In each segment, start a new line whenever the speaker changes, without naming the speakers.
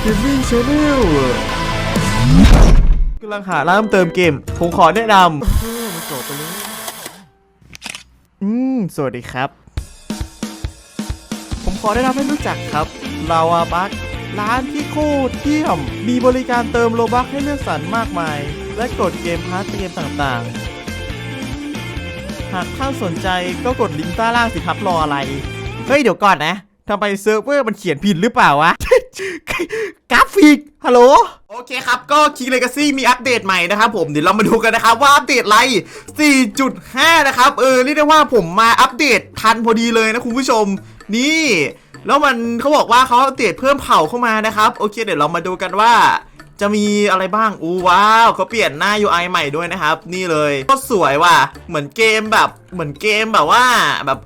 เกมมิ่งชาแนลกำลังหาร้านเติมเกม ผมขอแนะนำมาจบไปเลยอืม สวัสดีครับ ผมขอแนะนำให้รู้จักครับ ลาวาบัคร้านที่โคตรเยี่ยม มีบริการเติมโลบัคให้เลือกสรรมากมาย และกดเกมพาร์ทเกมต่างๆ หากท่านสนใจก็กดลิงก์ใต้ล่างสิครับรออะไร เฮ้ย เดี๋ยวก่อนนะทำไมเซิร์ฟเวอร์มันเขียนผิดหรือเปล่าวะ กราฟิก ฮัลโหล โอเคครับ ก็คิงเลกาซี่มีอัปเดตใหม่นะครับผม เดี๋ยวเรามาดูกันนะครับว่าอัปเดตอะไร 4.5 นะครับ เออ เรียกได้ว่าผมมาอัปเดตทันพอดีเลยนะคุณผู้ชม นี่ แล้วมันเขาบอกว่าเขาอัปเดตเพิ่มเผ่าเข้ามานะครับ โอเค เดี๋ยวเรามาดูกันว่า จะมีอะไรบ้างอู้ว้าวเขาเปลี่ยนหน้า UI ใหม่ด้วยนะครับ นี่เลยก็สวยว่ะ เหมือนเกมแบบ เหมือนเกมแบบว่าแบบ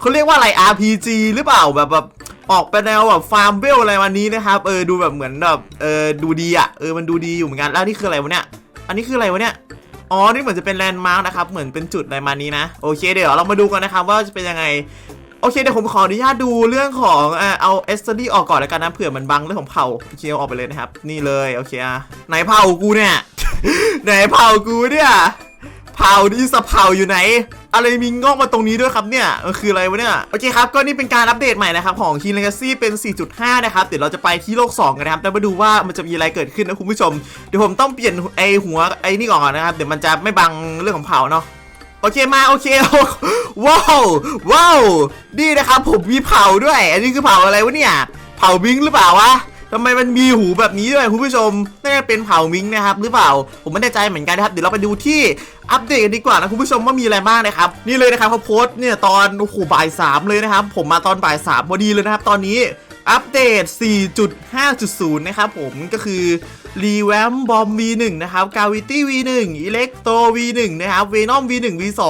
เขาเรียกว่าอะไร RPG หรือเปล่าแบบแบบออกไปแนวแบบฟาร์มเวลอะไรวันนี้นะครับ เออดูแบบเหมือนแบบเออดูดีอะเออมันดูดีอยู่เหมือนกันแล้วนี่คืออะไรวะเนี่ยอันนี้คืออะไรวะเนี่ยอ๋อ นี่เหมือนจะเป็นแลนด์มาร์กนะครับ เหมือนเป็นจุดอะไรมานี้นะ โอเค เดี๋ยวเรามาดูกันนะครับว่าจะเป็นยังไง โอเคเดี๋ยวผมขออนุญาตดูเรื่องของเอ่อเอาเอสเตอรี่ออกก่อนแล้วกันนะเผื่อมันบังเรื่องของเผาโอเคเอาออกไปเลยนะครับ นี่เลยโอเคอะไหนเผากูเนี่ย ไหนเผากูเนี่ยเผาที่สเผาอยู่ไหน อะไรมีงอกมาตรงนี้ด้วยครับเนี่ยมันคืออะไรวะเนี่ย โอเคครับ ก็นี่เป็นการอัปเดตใหม่นะครับ ของ King Legacy เป็น 4.5 นะครับ เดี๋ยวเราจะไปที่โลก 2 กันนะครับแล้วมาดูว่ามันจะมีอะไรเกิดขึ้นนะคุณผู้ชม เดี๋ยวผมต้องเปลี่ยนไอหัวไอนี่ก่อนนะครับ เดี๋ยวมันจะไม่บังเรื่องของเผาเนาะ โอเคมาโอเคว้าวว้าวนี่นะครับผมมีเผาด้วย อันนี้คือเผาอะไรวะเนี่ย เผามิงหรือเปล่าวะทำไมมันมีหูแบบนี้ด้วยคุณผู้ชมน่าจะเป็นเผามิงนะครับหรือเปล่าผมไม่แน่ใจเหมือนกันนะครับเดี๋ยวเราไปดูที่อัปเดตกันดีกว่านะคุณผู้ชมว่ามีอะไรบ้างนะครับนี่เลยนะครับเขาโพสต์เนี่ยตอนโอ้โหบ่ายสามเลยนะครับ ผมมาตอนบ่ายสามพอดีเลยนะครับ ตอนนี้อัปเดต 4.5.0 นะครับผมก็คือ รีแวมบอม V1 นะครับกาวิตี้ V1 อิเล็กโต V1 นะครับเวนอม V1 V2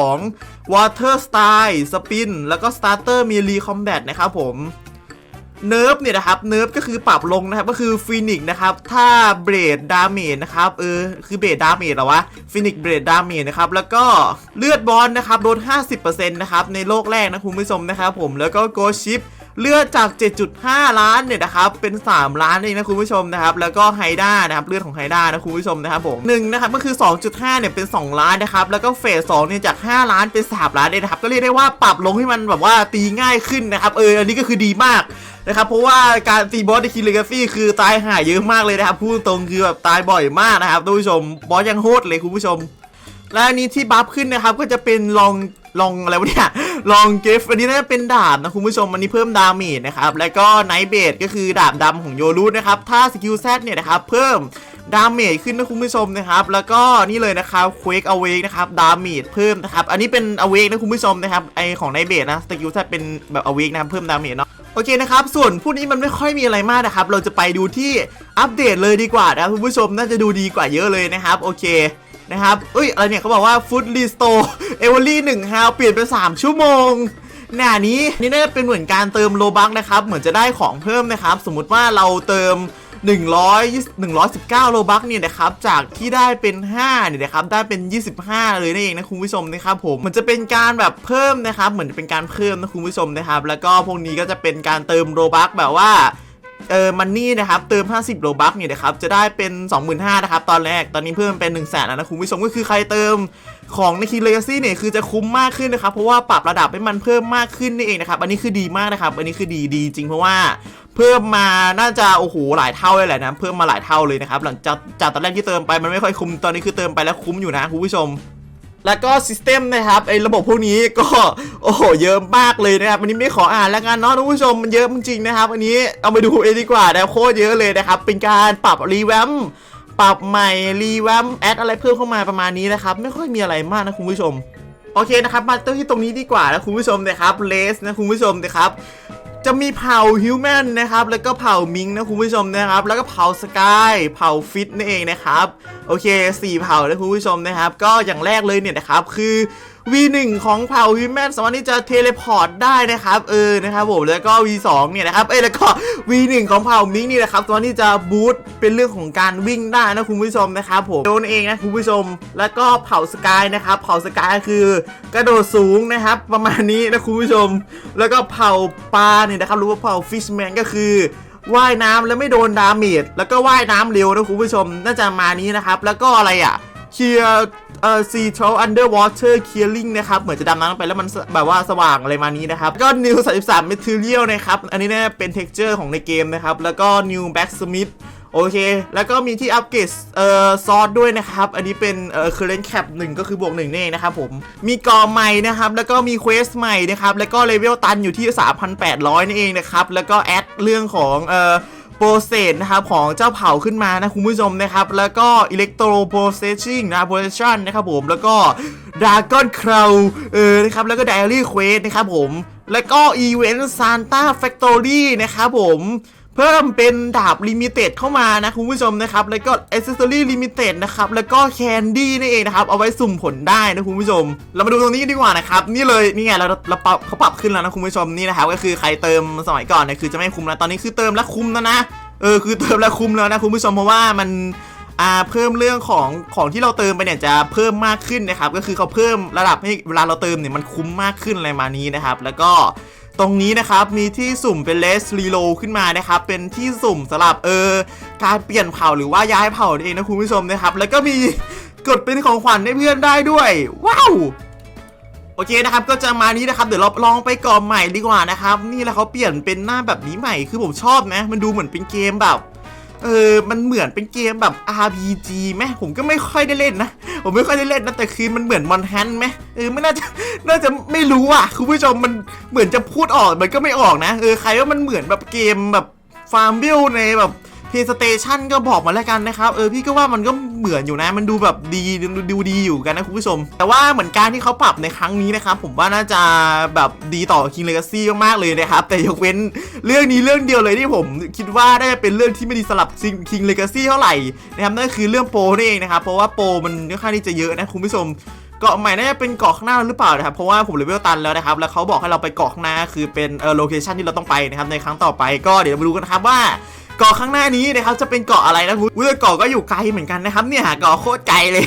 วอเตอร์สไตล์สปินแล้วก็สตาร์เตอร์มีรีคอมแบทนะครับผมเนิร์ฟเนี่ยนะครับเนิร์ฟก็คือปรับลงนะครับก็คือฟินิกนะครับถ้าเบรดดาเมจนะครับเออคือเบรดดาเมจหรอวะฟินิกเบรดดาเมจนะครับแล้วก็เลือดบอลนะครับลด 50%นะครับในโลกแรกนะคุณผู้ชมนะครับผมแล้วก็โกชิป เลือดจาก 7.5 ล้านเนี่ยนะครับเป็น 3 ล้านเองนะคุณผู้ชมนะครับแล้วก็ไฮด้านะครับเลือดของไฮด้านะคุณผู้ชมนะครับผมหนึ่งนะครับก็คือ 2.5 เนี่ยเป็น 2 ล้านนะครับแล้วก็เฟส2เนี่ยจาก 5 ล้านเป็น 3 ล้านเลยนะครับก็เรียกได้ว่าปรับลงให้มันแบบว่าตีง่ายขึ้นนะครับเอออันนี้ก็คือดีมากนะครับเพราะว่าการตีบอสในคีเลกาฟี่คือตายห่าเยอะมากเลยนะครับพูดตรงคือแบบตายบ่อยมากนะครับท่านผู้ชมบอสยังโหดเลยคุณผู้ชม และอันนี้ที่บัฟขึ้นนะครับก็จะเป็นลองลองอะไรวะเนี่ยลองเกฟอันนี้น่าจะเป็นดาบนะคุณผู้ชมอันนี้เพิ่มดาเมจนะครับแล้วก็ไนท์เบดก็คือดาบดำของโยรูนะครับถ้าสกิลแซเนี่ยนะครับเพิ่มดาเมจขึ้นนะคุณผู้ชมนะครับ แล้วก็นี่เลยนะครับเควกอเวกนะครับดาเมจเพิ่มนะครับ อันนี้เป็นอเวกนะคุณผู้ชมนะครับไอของไนเบดนะสกิลแซเป็นแบบอเวกนะครับเพิ่มดาเมจเนาะโอเคนะครับ ส่วนพวกนี้มันไม่ค่อยมีอะไรมากนะครับ เราจะไปดูที่อัปเดตเลยดีกว่านะครับคุณผู้ชมน่าจะดูดีกว่าเยอะเลยนะครับ โอเค นะครับเอ้ยอะไรเนี่ยเขาบอกว่าฟุตรีสโตเอเวอรี่หนึ่งฮาวเปลี่ยนไป 3 ชั่วโมงหน้านี้นี่น่าจะเป็นเหมือนการเติมโลบักนะครับ เหมือนจะได้ของเพิ่มนะครับ สมมุติว่าเราเติม 100 119 โลบักเนี่ยนะครับ จากที่ได้เป็น5เนี่ยนะครับ ได้เป็น 25 เลยนั่นเองนะคุณผู้ชมนะครับผม มันจะเป็นการแบบเพิ่มนะครับ เหมือนเป็นการเพิ่มนะคุณผู้ชมนะครับ แล้วก็พวกนี้ก็จะเป็นการเติมโลบักแบบว่า เออมันนี่นะครับเติม 50โลบัคเนี่ยนะครับจะได้เป็น 25,000นะครับตอนแรกตอนนี้เพิ่มเป็น1 0 0 0 0แสนแล้วนะคุณผู้ชมก็คือใครเติมของในคีเลกซี่เนี่ยคือจะคุ้มมากขึ้นนะครับเพราะว่าปรับระดับให้มันเพิ่มมากขึ้นนี่เองนะครับอันนี้คือดีมากนะครับอันนี้คือดีดีจริงเพราะว่าเพิ่มมาน่าจะโอ้โหหลายเท่าเลยแหละนะเพิ่มมาหลายเท่าเลยนะครับหลังจากจากตอนแรกที่เติมไปมันไม่ค่อยคุ้มตอนนี้คือเติมไปแล้วคุ้มอยู่นะคุณผู้ชม แล้วก็ซิสเต็มนะครับไอ้ระบบพวกนี้ก็โอ้โหเยอะมากเลยนะครับอันนี้ไม่ขออ่านแล้วกันเนาะท่านผู้ชมมันเยอะจริงๆนะครับอันนี้เอาไปดูเองดีกว่านะโคตรเยอะเลยนะครับเป็นการปรับรีแวมปรับใหม่รีแวมแอดอะไรเพิ่มเข้ามาประมาณนี้นะครับไม่ค่อยมีอะไรมากนะคุณผู้ชมโอเคนะครับมาเติมที่ตรงนี้ดีกว่านะคุณผู้ชมนะครับเลสนะคุณผู้ชมนะครับ จะมีเผ่าฮิวแมนนะครับ แล้วก็เผ่ามิงนะคุณผู้ชมนะครับ แล้วก็เผ่าสกายเผ่าฟิตนั่นเองนะครับ โอเคสี่เผ่านะคุณผู้ชมนะครับ ก็อย่างแรกเลยเนี่ยนะครับคือ V1 ของเผ่าฮิวแมนสามารถที่จะเทเลพอร์ตได้นะครับเออนะครับผมแล้วก็ V2 เนี่ยนะครับเอ้แล้วก็ V1 ของเผ่ามิงนี่นะครับสามารถที่จะบูตเป็นเรื่องของการวิ่งได้นะคุณผู้ชมนะครับผมโดนเองนะคุณผู้ชม แล้วก็เผ่าสกายนะครับเผ่าสกายคือกระโดดสูงนะครับประมาณนี้นะคุณผู้ชม แล้วก็เผ่าปลาเนี่ยนะครับรู้ว่าเผ่าฟิชแมนก็คือว่ายน้ำแล้วไม่โดนดาเมจแล้วก็ว่ายน้ำเร็วนะคุณผู้ชมน่าจะมานี้นะครับ แล้วก็อะไรอะเคลียร์ เอ่อ sea troll underwater clearing นะครับ เหมือนจะดำน้ำไปแล้วมันแบบว่าสว่างอะไรมานี้นะครับ ก็ new 33 material นะครับ อันนี้เนี่ยเป็น texture ของในเกมนะครับ แล้วก็ new blacksmith โอเค แล้วก็มีที่อัปเกรดเอ่อซอสด้วยนะครับ อันนี้เป็นเอ่อ current cap 1ก็คือบวก1นี่นเองนะครับผม มีกอใหม่นะครับ แล้วก็มีเควสใหม่นะครับ แล้วก็เลเวลตันอยู่ที่ 3,800 นี่เองนะครับ แล้วก็แอดเรื่องของเอ่อ โปรเซสนะครับของเจ้าเผาขึ้นมานะคุณผู้ชมนะครับ แล้วก็อิเล็กโทรโปรเซสชิ่งนะโปรเซชันนะครับผมแล้วก็ดากอนคราวเออนะครับแล้วก็ไดอารี่เควสนะครับผมแล้วก็อีเวนต์ซานต้าแฟคทอรี่นะครับผม เพิ่มเป็นดาบลิมิเต็ดเข้ามานะคุณผู้ชมนะครับ แล้วก็อ c เซสซอรี่ลิมิเต็ดนะครับ แล้วก็แคนดี้นี่เองนะครับ เอาไว้สุ่มผลได้นะคุณผู้ชม เรามาดูตรงนี้กันดีกว่านะครับ นี่เลยนี่ไงเราเราปรับเขาปรับขึ้นแล้วนะคุณผู้ชมนี่นะครับก็คือใครเติมสมัยก่อนเนี่ยคือจะไม่คุ้มแล้วตอนนี้คือเติมแล้วคุ้มแล้วนะเออคือเติมแล้วคุ้มแล้วนะคุณผู้ชมเพราะว่ามันอ่าเพิ่มเรื่องของของที่เราเติมไปเนี่ยจะเพิ่มมากขึ้นนะครับก็คือเขาเพิ่มระดับให้เวลาเราเติมเนี่ยมันคุ้มมากขึ้นอะไรมานี้นะครับ แล้วก็ ตรงนี้นะครับมีที่สุ่มเป็นเลสรีโลขึ้นมานะครับเป็นที่สุ่มสำหรับเออการเปลี่ยนเผ่าหรือว่าย้ายเผ่าเองนะคุณผู้ชมนะครับ แล้วก็มีกดเป็นของขวัญให้เพื่อนได้ด้วย ว้าวโอเคนะครับก็จะมานี้นะครับเดี๋ยวเราลองไปก่อบใหม่ดีกว่านะครับ นี่แล้วเขาเปลี่ยนเป็นหน้าแบบนี้ใหม่คือผมชอบนะ มันดูเหมือนเป็นเกมแบบ เออ มันเหมือนเป็นเกมแบบ RPG ไหมผมก็ไม่ค่อยได้เล่นนะ ผมไม่ค่อยได้เล่นนะ แต่คือมันเหมือนมอนแฮนไหมเออ ไม่น่าจะ น่าจะไม่รู้อะ คุณผู้ชมมันเหมือนจะพูดออก มันก็ไม่ออกนะ เออ ใครว่ามันเหมือนแบบเกมแบบฟาร์มบิลในแบบ PlayStation ก็บอกมาแล้วกันนะครับ เออพี่ก็ว่ามันก็เหมือนอยู่นะ มันดูแบบดีดูดูดีอยู่กันนะคุณผู้ชม แต่ว่าเหมือนการที่เขาปรับในครั้งนี้นะครับผมว่าน่าจะแบบดีต่อ King Legacy มากๆเลยนะครับ แต่ยกเว้นเรื่องนี้เรื่องเดียวเลยที่ผมคิดว่าได้เป็นเรื่องที่ไม่ดีสำหรับ King Legacy เท่าไหร่นะครับนั่นคือเรื่องโปรนี่เองนะครับเพราะว่าโปรมันค่อนข้างที่จะเยอะนะคุณผู้ชมเกาะใหม่น่าจะเป็นเกาะข้างหน้าหรือเปล่านะครับเพราะว่าผมเลเวลตันแล้วนะครับแล้วเขาบอกให้เราไปเกาะข้างหน้าคือเป็นเออโลเคชันที่เราต้องไปนะครับในครั้งต่อไปก็เดี๋ยวมาดูกันครับว่า เกาะข้างหน้านี้นะครับจะเป็นเกาะอะไรนะคุณอุ้ยเกาะก็อยู่ไกลเหมือนกันนะครับเนี่ยเกาะโคตรไกลเลย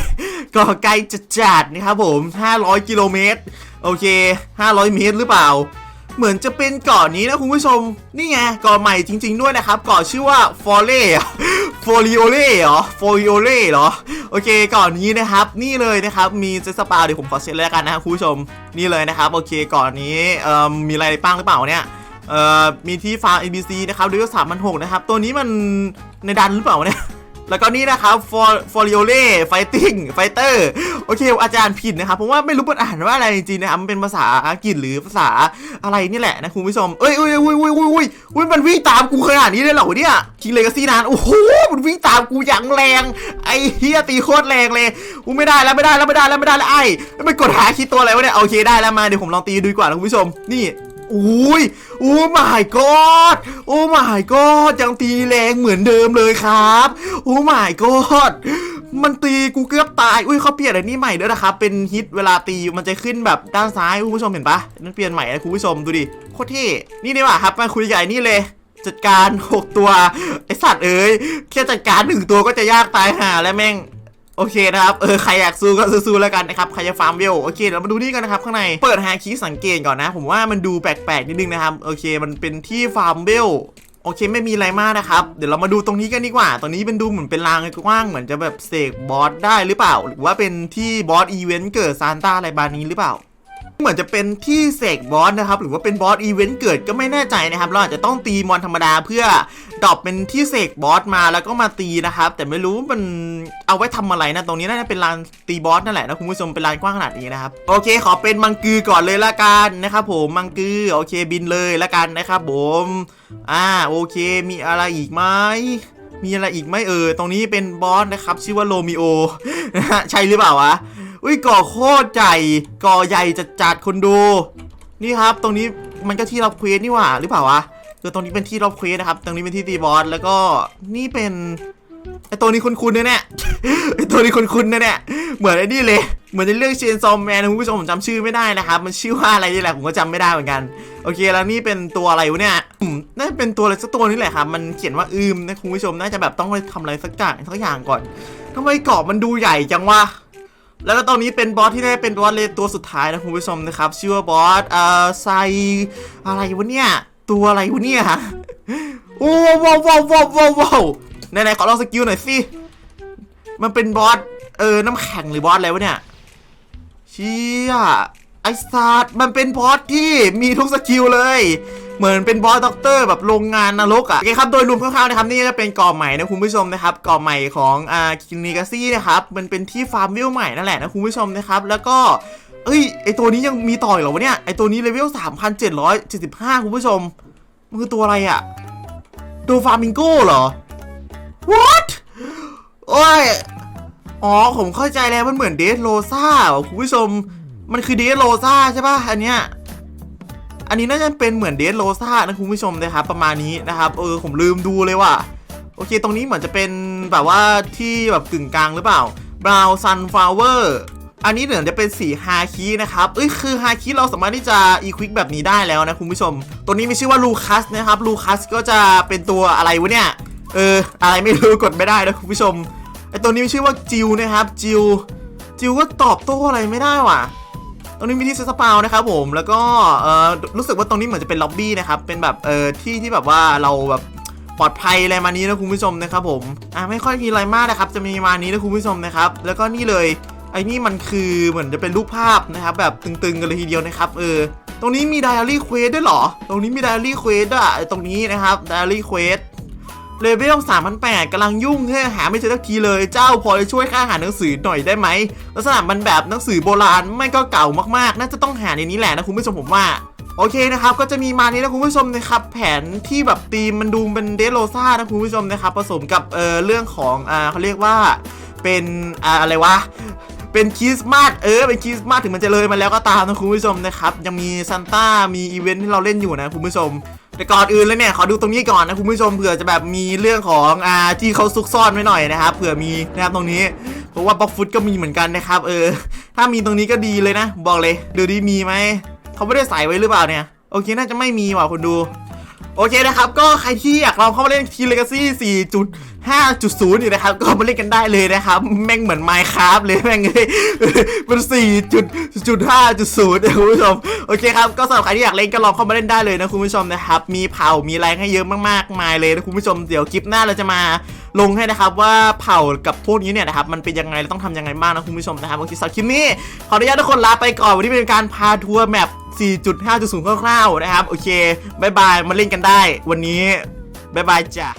เกาะไกลจัดๆนะครับผม 500 กิโลเมตรโอเค 500 เมตรหรือเปล่า เหมือนจะเป็นเกาะนี้นะคุณผู้ชม นี่ไงเกาะใหม่จริง ๆ ด้วยนะครับเกาะชื่อว่าฟอเล่ฟอริโอเล่เหรอฟอริโอเล่เหรอโอเคเกาะนี้นะครับ นี่เลยนะครับมีเจสปาเดี๋ยวผมขอเช็คเลยแล้วกันนะครับคุณผู้ชมนี่เลยนะครับโอเคเกาะนี้เอ่อมีอะไรบ้างหรือเปล่าเนี่ย เอ่อมีที่ฟาร์ม ABC นะครับด้วยสามพันหกนะครับ ตัวนี้มันในดันหรือเปล่าวะเนี่ยแล้วก็นี่นะครับ for for i o l e fighting fighter โอเค อาจารย์ผิดนะครับเพราะว่าไม่รู้มันอ่านว่าอะไรจริงๆนะครับมันเป็นภาษาอังกฤษหรือภาษาอะไรนี่แหละนะคุณผู้ชมเอ้ยเอ้ยเอ้ยเอ้ยเอ้ยเอ้ยเอ้ยมันวิ่งตามกูขนาดนี้เลยเหรอเนี่ยคิงเลกาซี่นานโอ้โหมันวิ่งตามกูอย่างแรงไอ้เฮียตีโคตรแรงเลยกูไม่ได้แล้วไม่ได้แล้วไม่ได้แล้วไม่ได้แล้วไอ้ไม่กดหาคิดตัวอะไรวะเนี่ยโอเคได้แล้วมาเดี๋ยวผมลองตีดูดีกว่านะคุณผู้ชมนี่ อุ้ยโอ้ my god โอ้ my god ยังตีแรงเหมือนเดิมเลยครับโอ้ my god มันตีกูเกือบตาย อุ้ยเขาเปลี่ยนอะไรนี่ใหม่ด้วยนะครับ เป็นฮิตเวลาตีมันจะขึ้นแบบด้านซ้ายคุณผู้ชมเห็นปะนั่นเปลี่ยนใหม่นะคุณผู้ชมดูดิโคตรเท่นี่ดีกว่าครับมาคุยใหญ่นี่เลยจัดการ 6 ตัว ไอสัตว์เอ้ยแค่จัดการหนึ่งตัวก็จะยากตายหาแล้วแม่ง โอเคนะครับ เออ ใครอยากสู้ก็สู้ๆแล้วกันนะครับ ใครจะฟาร์มเวล โอเค เรามาดูนี่กันนะครับ ข้างใน เปิดแฮคีสังเกตก่อนนะ ผมว่ามันดูแปลกๆ นิดนึงนะครับ โอเค มันเป็นที่ฟาร์มเวลโอเคไม่มีอะไรมากนะครับ เดี๋ยวเรามาดูตรงนี้กันดีกว่าตรงนี้เป็นดูเหมือนเป็นรางกว้างเหมือนจะแบบเสกบอสได้หรือเปล่า หรือว่าเป็นที่บอสอีเวนต์เกิดซานต้าอะไรบานี้หรือเปล่า เหมือนจะเป็นที่เสกบอสนะครับหรือว่าเป็นบอสอีเวนต์เกิดก็ไม่แน่ใจนะครับเราอาจจะต้องตีมอนธรรมดาเพื่อดรอปเป็นที่เสกบอสมาแล้วก็มาตีนะครับแต่ไม่รู้มันเอาไว้ทำอะไรนะตรงนี้น่าจะเป็นลานตีบอสนั่นแหละนะคุณผู้ชมเป็นลานกว้างขนาดนี้นะครับโอเค ขอเป็นมังกือก่อนเลยละกันนะครับผมมังกือโอเคบินเลยละกันนะครับผมอ่าโอเคมีอะไรอีกไหมมีอะไรอีกไหมเออตรงนี้เป็นบอสนะครับชื่อว่าโรมิโอนะฮะใช่หรือเปล่าวะ อุ้ยก่อโคตรใหญ่ก่อใหญ่จัดจัดคนดู นี่ครับ ตรงนี้มันก็ที่รับเควสนี่หว่าหรือเปล่าวะคือตรงนี้เป็นที่รับเควสนะครับ ตรงนี้เป็นที่ตีบอสแล้วก็นี่เป็นไอตัวนี้คุ้นๆเนี่ยเนี่ยไอตัวนี้คุ้นๆเนี่ยเนี่ยเหมือนไอ้นี่เลย เหมือนในเรื่องเชนซอมแมนคุณผู้ชมผมจำชื่อไม่ได้นะครับ มันชื่อว่าอะไรนี่แหละผมก็จำไม่ได้เหมือนกัน โอเค แล้วนี่เป็นตัวอะไรวะเนี่ยน่าเป็นตัวอะไรสักตัวนี่แหละครับ มันเขียนว่าอืมนะคุณผู้ชมน่าจะแบบต้องไปทำอะไรสักอย่างสักอย่างก่อนทำไมเกาะมันดูใหญ่จังวะ แล้วก็ตรงนี้เป็นบอสที่ได้เป็นบอสเลตัวสุดท้ายนะคุณผู้ชมนะครับชื่อว่าบอสเอ่อไซอะไรวะเนี่ยตัวอะไรวะเนี่ย
โอ้ว้าวว้าวว้าวว้าวว้าวไหนๆขอลองสกิลหน่อยสิมันเป็นบอสเออน้ำแข็งหรือบอสอะไรวะเนี่ยเชี่ย ไอซาร์มันเป็นบอสที่มีทุกสกิลเลย เหมือนเป็นบอสด็อกเตอร์แบบโรงงานนรกอะ่ะโอเคครับโดยรวมคร่าวๆนะครับนี่จะเป็นก่อใหม่นะคุณผู้ชมนะครับก่อใหม่ของอ่าคินิกาซี่นะครับมันเป็นที่ฟาร์มวิวใหม่นั่นแหละนะคุณผู้ชมนะครับแล้วก็เอ้ยไอตัวนี้ยังมีต่ออีกเหรอวะเนี่ยไอตัวนี้เลเวล3,775 คุณผู้ชมมันคือตัวอะไรอะ่ะตัวฟาร์มิงโก้เหรอ what โอ้ยอ๋อผมเข้าใจแล้วมันเหมือนเดสโรซ่าคุณผู้ชม มันคือเดสโรซาใช่ป่ะ อันเนี้ย อันนี้น่าจะเป็นเหมือนเดสโรซานะคุณผู้ชมนะครับ ประมาณนี้นะครับ เออ ผมลืมดูเลยว่ะ โอเค ตรงนี้เหมือนจะเป็นแบบว่าที่แบบกึ่งกลางหรือเปล่า Brown Sunflower อันนี้เหมือนจะเป็นสีฮาคินะครับ เอ้ย คือฮาคิเราสามารถที่จะอีควิกแบบนี้ได้แล้วนะคุณผู้ชม ตัวนี้มีชื่อว่าลูคัสนะครับ ลูคัสก็จะเป็นตัวอะไรวะเนี่ย เออ อะไรไม่รู้กดไม่ได้นะคุณผู้ชม ไอตัวนี้มีชื่อว่าจิวนะครับ จิวจิวก็ตอบโต้อะไรไม่ได้ว่ะ ตรงนี้มีที่เซตสปาวนะครับผมแล้วก็เออรู้สึกว่าตรงนี้เหมือนจะเป็นล็อบบี้นะครับเป็นแบบเออที่ที่แบบว่าเราแบบปลอดภัยอะไรมานี้นะคุณผู้ชมนะครับผมอะไม่ค่อยมีอะไรมากนะครับจะมีมานี้นะคุณผู้ชมนะครับ แล้วก็นี่เลยไอ้นี่มันคือเหมือนจะเป็นรูปภาพนะครับแบบตึงๆกันเลยทีเดียวนะครับเออตรงนี้มีไดอารี่เควสด้วยเหรอ ตรงนี้มีไดอารี่เควสด้วยไอ้ตรงนี้นะครับไดอารี่เควส เลเวล3,800กำลังยุ่งแค่หาไม่เจอสักทีเลย เจ้าพอจะช่วยข้าหาหนังสือหน่อยได้ไหมลักษณะมันแบบหนังสือโบราณไม่ก็เก่ามากๆ น่าจะต้องหาในนี้แหละนะคุณผู้ชมผมว่าโอเคนะครับ ก็จะมีมานี้นะคุณผู้ชมนะครับ แผนที่แบบตีมมันดูเป็นเดโรซ่านะคุณผู้ชมนะครับ ผสมกับเออเรื่องของอ่าเขาเรียกว่าเป็นอ่าอะไรวะเป็นคริสต์มาสเออเป็นคริสต์มาสถึงมันจะเลยมาแล้วก็ตามนะคุณผู้ชมนะครับ ยังมีซันต้ามีอีเวนท์ที่เราเล่นอยู่นะคุณผู้ชม แต่ก่อนอื่นเลยเนี่ยขอดูตรงนี้ก่อนนะคุณผู้ชมเผื่อจะแบบมีเรื่องของอ่าที่เขาซุกซ่อนไว้หน่อยนะครับเผื่อมีนะครับตรงนี้ เพราะว่าบ็อกฟุตก็มีเหมือนกันนะครับเออ ถ้ามีตรงนี้ก็ดีเลยนะ บอกเลยดูดีมีไหมเขาไม่ได้ใส่ไว้หรือเปล่าเนี่ยโอเคน่าจะไม่มีว่ะคุณดู โอเคนะครับ ก็ใครที่อยากลองเข้ามาเล่นทีเลกาซี่ 4.5.0อยู่นะครับ ก็มาเล่นกันได้เลยนะครับ แม่งเหมือนไมค์ครับเลยแม่งเลยเป็น4.5.0นะคุณผู้ชม โอเคครับ ก็สำหรับใครที่อยากเล่นก็ลองเข้ามาเล่นได้เลยนะคุณผู้ชมนะครับ มีเผา มีแรงให้เยอะมากๆมายเลยนะคุณผู้ชม เดี๋ยวคลิปหน้าเราจะมาลงให้นะครับว่าเผ่ากับพวกนี้เนี่ยนะครับมันเป็นยังไงและต้องทำยังไงบ้างนะคุณผู้ชมนะครับโอเคสำหรับคลิปนี้ขออนุญาตทุกคนลาไปก่อนวันนี้เป็นการพาทัวร์แมป4.5.0คร่าวๆนะครับโอเคบายบายมาเล่นกันได้ วันนี้บายบายจ้ะ